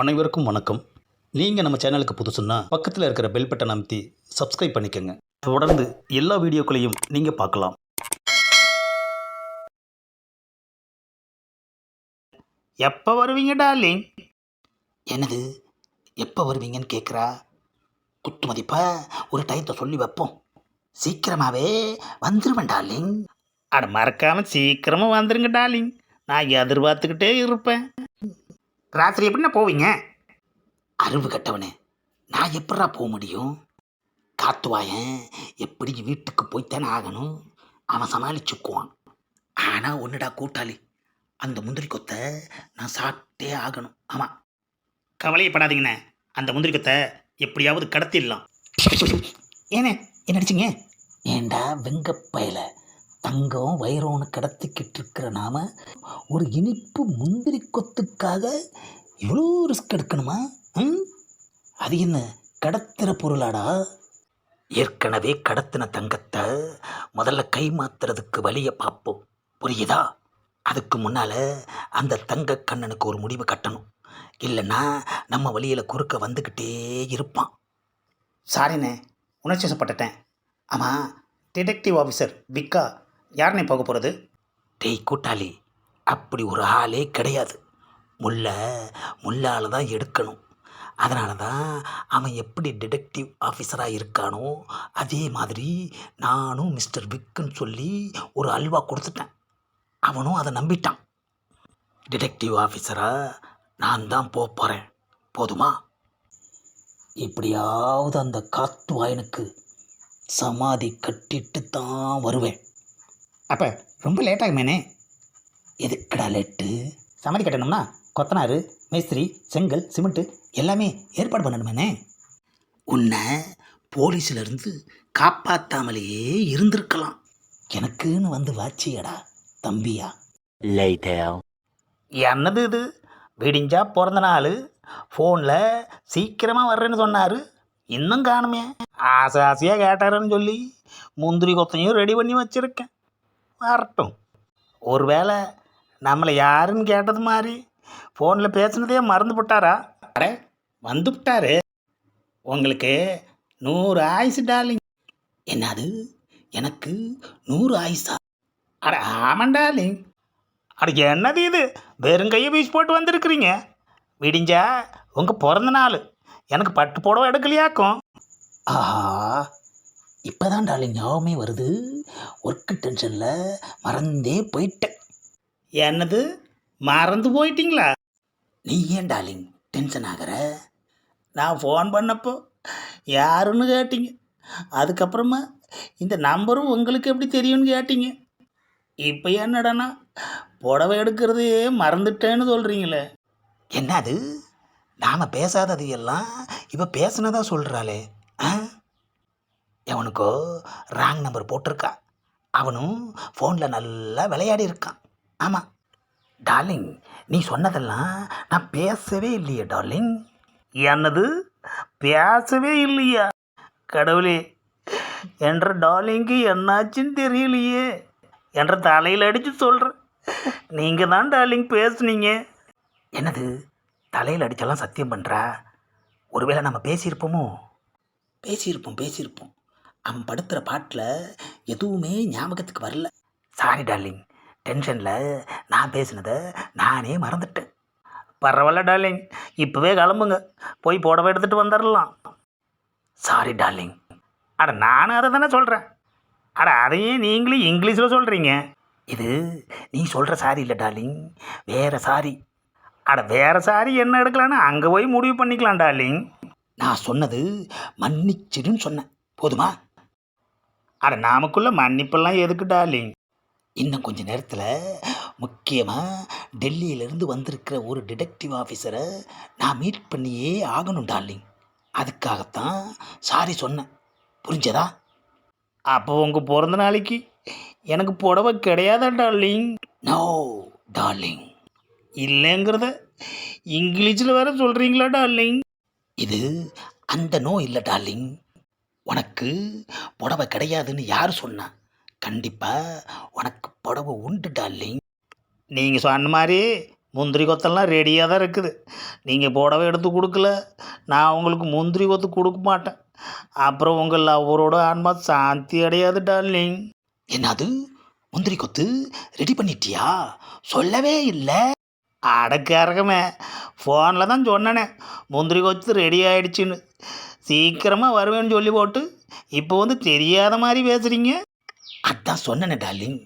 அனைவருக்கும் வணக்கம். நீங்கள் நம்ம சேனலுக்கு புதுசுன்னா பக்கத்தில் இருக்கிற பெல் பட்டன் அமைத்தி சப்ஸ்கிரைப் பண்ணிக்கோங்க. தொடர்ந்து எல்லா வீடியோக்களையும் நீங்கள் பார்க்கலாம். எப்போ வருவீங்க டார்லிங் என்னது? எப்போ வருவீங்கன்னு கேட்குறா குத்து மதிப்பா? ஒரு டயத்தை சொல்லி வைப்போம். சீக்கிரமாகவே வந்துருவேன் டார்லிங் அட மறக்காமல் சீக்கிரமாக வந்துருங்க டார்லிங் நான் எதிர்பார்த்துக்கிட்டே இருப்பேன். ராத்திரி எப்படின்னா போவீங்க? அறிவு கட்டவனே நான் எப்படா போக முடியும்? காத்துவாயன் எப்படி வீட்டுக்கு போய்த்தானே ஆகணும்? அவன் சமாளிச்சுக்குவான். ஆனால் ஒன்றுடா கூட்டாளி அந்த முந்திரி கொத்தை நான் சாப்பிட்டே ஆகணும். ஆமாம் கவலையப்படாதீங்கண்ணே அந்த முந்திரி கொத்தை எப்படியாவது கடத்திடலாம். ஏனே என்ன அடிச்சிங்க? ஏண்டா வெங்கப்பயலை? தங்கம் வைரோன்னு கடத்திக்கிட்டு இருக்கிற நாம ஒரு இனிப்பு முந்திரி கொத்துக்காக இவ்வளோ ரிஸ்க் எடுக்கணுமா? ம்? அது என்ன கடத்துகிற பொருளாடா? ஏற்கனவே கடத்தின தங்கத்தை முதல்ல கை மாத்துறதுக்கு வழியை பார்ப்போம். புரியுதா? அதுக்கு முன்னால் அந்த தங்க கண்ணனுக்கு ஒரு முடிவு கட்டணும். இல்லைன்னா நம்ம வழியில் குறுக்க வந்துக்கிட்டே இருப்பான். சாரிண்ணே உணர்ச்சி வசப்பட்டுட்டேன். ஆமாம் டிடெக்டிவ் ஆஃபீஸர் விக்கா யாருண்ணே போக போகிறது டேய் கூட்டாளி அப்படி ஒரு ஆளே கிடையாது. முல்லை முல்லால் தான் எடுக்கணும். அதனால தான் அவன் எப்படி டிடெக்டிவ் ஆஃபீஸராக இருக்கானோ அதே மாதிரி நானும் மிஸ்டர் விக்குன்னு சொல்லி ஒரு அல்வா கொடுத்துட்டேன். அவனும் அதை நம்பிட்டான். டிடெக்டிவ் ஆஃபீஸராக நான் தான் போக போகிறேன் போதுமா? எப்படியாவது அந்த காத்து வாயனுக்கு சமாதி கட்டிட்டு தான் வருவேன். அப்போ ரொம்ப லேட் ஆகுமேனே எதுக்குடா லேட்டு சமாதி கட்டணும்னா கொத்தனார் மேஸ்திரி செங்கல் சிமெண்ட்டு எல்லாமே ஏற்பாடு பண்ணணுமேனே உன்னை போலீஸிலிருந்து காப்பாற்றாமலேயே இருந்திருக்கலாம். எனக்குன்னு வந்து வாச்சியடா தம்பியா. என்னது இது? விடிஞ்சா பிறந்த நாள் ஃபோனில் சீக்கிரமாக வர்றேன்னு சொன்னார். இன்னும் காணுமே. ஆசை ஆசையாக கேட்டாருன்னு சொல்லி முந்திரி கொத்தையும் ரெடி பண்ணி வச்சுருக்கேன். வரட்டும் ஒருவேளை நம்மளை யாருன்னு கேட்டது மாதிரி ஃபோனில் பேசுனதே மறந்து விட்டாரா அட வந்து விட்டாரு உங்களுக்கு நூறு ஆயுசு டார்லிங் என்னது? எனக்கு நூறு ஆயுசா? அட ஆமாம் டார்லிங் அட என்னது இது? வெறும் கையை வீசி போட்டு வந்திருக்கிறீங்க. விடிஞ்சா உங்கள் பிறந்த நாள். எனக்கு பட்டு புடவை எடுக்கலையாக்கும். ஆஹா இப்போதான் டார்லிங் ஞாபகமே வருது. ஒர்க்கு டென்ஷனில் மறந்தே போயிட்டேன். என்னது? மறந்து போயிட்டீங்களா? நீ ஏன் டார்லிங் டென்ஷன் ஆகிற? நான் ஃபோன் பண்ணப்போ யாருன்னு கேட்டீங்க. அதுக்கப்புறமா இந்த நம்பரும் உங்களுக்கு எப்படி தெரியும்னு கேட்டீங்க. இப்போ என்னடான்னா புடவை எடுக்கிறதையே மறந்துட்டேன்னு சொல்கிறீங்களே என்னது? நாம் பேசாதது எல்லாம் இப்போ பேசுனதா சொல்கிறாளே ஆ? எவனுக்கோ ராங் நம்பர் போட்டிருக்கான். அவனும் ஃபோனில் நல்லா விளையாடி இருக்கான். ஆமாம் டார்லிங் நீ சொன்னதெல்லாம் நான் பேசவே இல்லையே டார்லிங் என்னது? பேசவே இல்லையா? கடவுளே என்ற டார்லிங்கு என்னாச்சுன்னு தெரியலையே. என்ற தலையில் அடித்து சொல்கிறேன் நீங்கள் தான் டார்லிங் பேசுனீங்க. என்னது? தலையில் அடித்தெல்லாம் சத்தியம் பண்ணுறா ஒருவேளை நம்ம பேசியிருப்போமோ? பேசியிருப்போம் பேசியிருப்போம். அவன் படுத்துகிற பாட்டில் எதுவுமே ஞாபகத்துக்கு வரல. சாரி டார்லிங் டென்ஷனில் நான் பேசினதை நானே மறந்துட்டேன். பரவாயில்ல டார்லிங் இப்போவே கிளம்புங்க. போய் புடவை எடுத்துகிட்டு வந்துடலாம் சாரி டார்லிங் அட நானும் அதை தானே சொல்கிறேன் அட அதையே நீங்களும் இங்கிலீஷில் சொல்கிறீங்க இது நீ சொல்கிற சாரி இல்லை டார்லிங் வேறு சாரி. அட வேறு சாரி என்ன எடுக்கலான்னு அங்கே போய் முடிவு பண்ணிக்கலாம் டார்லிங் நான் சொன்னது மன்னிச்சிடுன்னு சொன்னேன். போதுமா? அட நாமக்குள்ளே மன்னிப்பெல்லாம் எதுக்கு டார்லிங் இன்னும் கொஞ்ச நேரத்தில் முக்கியமாக டெல்லியிலேருந்து வந்திருக்கிற ஒரு டிடெக்டிவ் ஆஃபீஸரை நான் மீட் பண்ணியே ஆகணும் டார்லிங் அதுக்காகத்தான் சாரி சொன்னேன். புரிஞ்சதா? அப்போ உங்கள் பிறந்த நாளைக்கு எனக்கு புடவை கிடையாதா டார்லிங் நோ டார்லிங் இல்லைங்கிறத இங்கிலீஷில் வேற சொல்கிறீங்களா டார்லிங் இது அந்த நோ இல்லை டார்லிங் உனக்கு புடவை கிடையாதுன்னு யார் சொன்னா? கண்டிப்பாக உனக்கு புடவை உண்டு டார்லிங் நீங்கள் சொன்ன மாதிரி முந்திரி கொத்தெல்லாம் ரெடியாக தான் இருக்குது. நீங்கள் புடவை எடுத்து கொடுக்கல. நான் உங்களுக்கு முந்திரி கொத்து கொடுக்க மாட்டேன். அப்புறம் உங்கள் லவ்வரோட ஆன்மா சாந்தி அடையாது டார்லிங் என்னது? முந்திரி கொத்து ரெடி பண்ணிட்டியா? சொல்லவே இல்லை. அடக்கரகமே. ஃபோனில் தான் சொன்னனே. முந்திரி கொத்து ரெடி ஆயிடுச்சுன்னு. சீக்கிரமாக வருவேன்னு சொல்லி போட்டு இப்போ வந்து தெரியாத மாதிரி பேசுகிறீங்க அதான் சொன்னேனே டார்லிங்.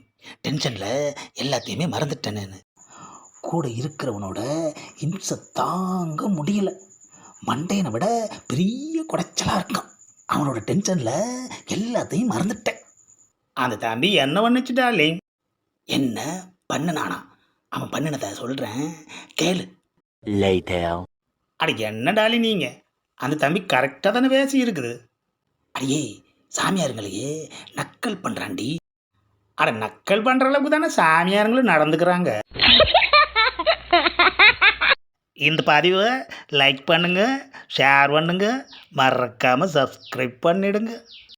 டென்ஷனில் எல்லாத்தையுமே மறந்துட்டேனேன்னு கூட இருக்கிறவனோட இம்சை தாங்க முடியல. மண்டையனை விட பெரிய குடைச்சலாக இருக்கான். அவனோட டென்ஷனில் எல்லாத்தையும் மறந்துட்டேன். அந்த தம்பி என்ன பண்ணுச்சு டார்லிங்? என்ன பண்ணுனானா? அவன் பண்ணினதை சொல்கிறேன் கேளு. Later. அட என்ன டாலி நீங்கள் அந்த தம்பி கரெக்டாக தானே பேசி இருக்குது அடியே சாமியாருங்களையே நக்கல் பண்ணுறாண்டி அட நக்கல் பண்ணுற அளவுக்கு தானே சாமியாருங்களும் நடந்துக்கிறாங்க. இந்த பதிவை லைக் பண்ணுங்க ஷேர் பண்ணுங்க மறக்காமல் சப்ஸ்கிரைப் பண்ணிடுங்க.